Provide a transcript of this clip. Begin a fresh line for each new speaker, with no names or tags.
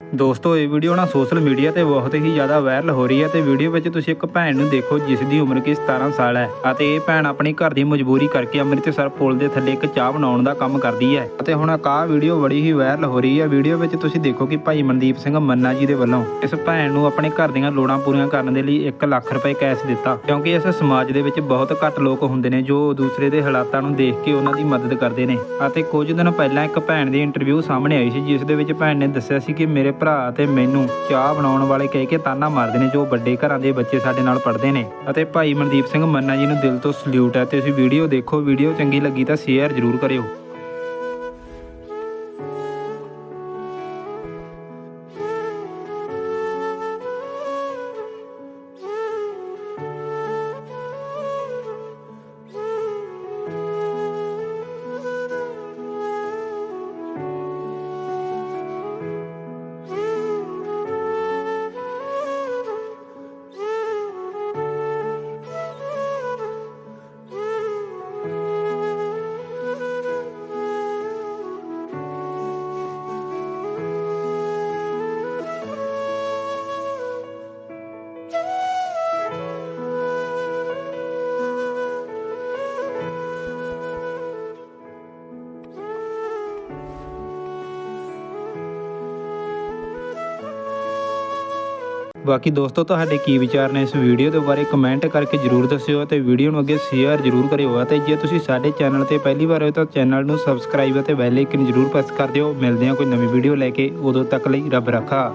ਦੋਸਤੋ, ਇਹ ਵੀਡੀਓ ਨਾ ਸੋਸ਼ਲ ਮੀਡੀਆ ਤੇ ਬਹੁਤ ਹੀ ਜ਼ਿਆਦਾ ਵਾਇਰਲ ਹੋ ਰਹੀ ਹੈ ਤੇ ਵੀਡੀਓ ਵਿੱਚ ਤੁਸੀਂ ਇੱਕ ਭੈਣ ਨੂੰ ਦੇਖੋ, ਜਿਸ ਦੀ ਉਮਰ ਕਿ 17 ਸਾਲ ਹੈ ਅਤੇ ਇਹ ਭੈਣ ਆਪਣੀ ਘਰ ਦੀ ਮਜਬੂਰੀ ਕਰਕੇ ਅੰਮ੍ਰਿਤਸਰ ਪੁਲ ਦੇ ਥੱਲੇ ਇੱਕ ਚਾਹ ਬਣਾਉਣ ਦਾ ਕੰਮ ਕਰਦੀ ਹੈ ਅਤੇ ਹੁਣ ਆਹ ਵੀਡੀਓ ਬੜੀ ਹੀ ਵਾਇਰਲ ਹੋ ਰਹੀ ਹੈ। ਵੀਡੀਓ ਵਿੱਚ ਤੁਸੀਂ ਦੇਖੋ ਕਿ ਭਾਈ ਮਨਦੀਪ ਸਿੰਘ ਮੰਨਾ ਜੀ ਦੇ ਵੱਲੋਂ ਇਸ ਭੈਣ ਨੂੰ ਆਪਣੇ ਘਰ ਦੀਆਂ ਲੋੜਾਂ ਪੂਰੀਆਂ ਕਰਨ ਦੇ ਲਈ 1 ਲੱਖ ਰੁਪਏ ਕੈਸ਼ ਦਿੱਤਾ, ਕਿਉਂਕਿ ਇਸ ਸਮਾਜ ਦੇ ਵਿੱਚ ਬਹੁਤ ਘੱਟ ਲੋਕ ਹੁੰਦੇ ਨੇ ਜੋ ਦੂਸਰੇ ਦੇ ਹਾਲਾਤਾਂ ਨੂੰ ਦੇਖ ਕੇ ਉਹਨਾਂ ਦੀ ਮਦਦ ਕਰਦੇ ਨੇ। ਅਤੇ ਕੁਝ ਦਿਨ ਪਹਿਲਾਂ ਇੱਕ ਭੈਣ ਦੀ ਇੰਟਰਵਿਊ ਸਾਹਮਣੇ ਆਈ ਸੀ, ਜਿਸ ਦੇ ਵਿੱਚ ਭੈਣ ਨੇ ਦੱਸਿਆ ਸੀ ਕਿ ਮੇਰੇ ਭਰਾ ਅਤੇ ਮੈਨੂੰ ਚਾਹ ਬਣਾਉਣ ਵਾਲੇ ਕਹਿ ਕੇ ਤਾਨਾ ਮਾਰਦੇ ਨੇ, ਜੋ ਵੱਡੇ ਘਰਾਂ ਦੇ ਬੱਚੇ ਸਾਡੇ ਨਾਲ ਪੜ੍ਹਦੇ ਨੇ। ਅਤੇ ਭਾਈ ਮਨਦੀਪ ਸਿੰਘ ਮੰਨਾ ਜੀ ਨੂੰ ਦਿਲ ਤੋਂ ਸਲੂਟ ਹੈ ਤੇ ਤੁਸੀਂ ਵੀਡੀਓ ਦੇਖੋ ਵੀਡੀਓ ਚੰਗੀ ਲੱਗੀ ਤਾਂ ਸ਼ੇਅਰ ਜ਼ਰੂਰ ਕਰਿਓ। ਬਾਕੀ ਦੋਸਤੋ, ਤੁਹਾਡੇ ਕੀ ਵਿਚਾਰ ਨੇ ਇਸ ਵੀਡੀਓ ਦੇ ਬਾਰੇ ਕਮੈਂਟ ਕਰਕੇ ਜਰੂਰ ਦੱਸਿਓ ਅਤੇ ਵੀਡੀਓ ਨੂੰ ਅੱਗੇ ਸ਼ੇਅਰ ਜਰੂਰ ਕਰਿਓ ਅਤੇ ਜੇ ਤੁਸੀਂ ਸਾਡੇ ਚੈਨਲ ਤੇ ਪਹਿਲੀ ਵਾਰ ਹੋ ਤਾਂ ਚੈਨਲ ਨੂੰ ਸਬਸਕ੍ਰਾਈਬ ਅਤੇ ਬੈਲ ਆਈਕਨ ਜਰੂਰ ਪ੍ਰੈਸ ਕਰ ਦਿਓ। ਮਿਲਦੇ ਹਾਂ ਕੋਈ ਨਵੀਂ ਵੀਡੀਓ ਲੈ ਕੇ। ਉਦੋਂ ਤੱਕ ਲਈ ਰੱਬ ਰੱਖਾ।